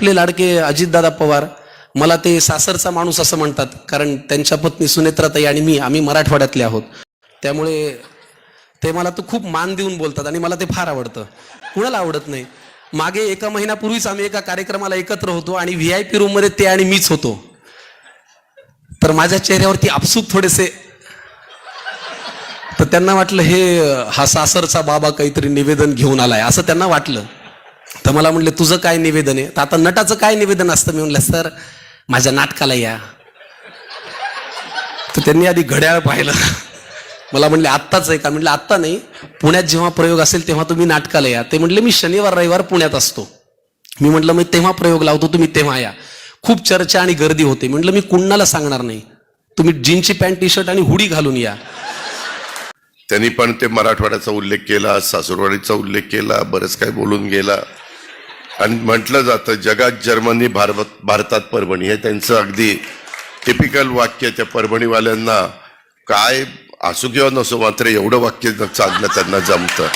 आपले लाडके अजितदादा पवार मला ते सासरचा माणूस असं म्हणतात कारण त्यांच्या पत्नी सुनेत्राताई आणि मी आम्ही मराठवाड्यातले आहोत. त्यामुळे ते मला तर खूप मान देऊन बोलतात आणि मला ते फार आवडतं. कुणाला आवडत नाही? मागे एका महिन्यापूर्वीच आम्ही एका कार्यक्रमाला एकत्र होतो आणि व्ही आय पी रूममध्ये ते आणि मीच होतो. तर माझ्या चेहऱ्यावरती आपसूक थोडेसे तर त्यांना वाटलं हे हा सासरचा बाबा काहीतरी निवेदन घेऊन आलाय. असं त्यांना वाटलं. तर मला म्हणले तुझं काय निवेदन आहे? तर आता नटाचं काय निवेदन असतं? मी म्हणलं सर माझ्या नाटकाला या. तर त्यांनी आधी घड्याळ पाहिलं. मला म्हणले आत्ताच आहे का? म्हणलं आत्ता नाही. पुण्यात जेव्हा प्रयोग असेल तेव्हा तुम्ही नाटकाला या. ते म्हणले मी शनिवार रविवार पुण्यात असतो. मी म्हटलं मी तेव्हा प्रयोग लावतो तुम्ही तेव्हा या. खूप चर्चा आणि गर्दी होते. म्हटलं मी कुणाला सांगणार नाही? तुम्ही जीनची पॅन्ट टी शर्ट आणि हुडी घालून या. त्यांनी पण ते मराठवाड्याचा उल्लेख केला सासूरवाडीचा उल्लेख केला बरंच काही बोलून गेला. आणि म्हटलं जातं जगात जर्मनी भारत भारतात परभणी. हे त्यांचं अगदी टिपिकल वाक्य त्या परभणीवाल्यांना काय असू किंवा नसो मात्र एवढं वाक्य चालणं त्यांना जमतं.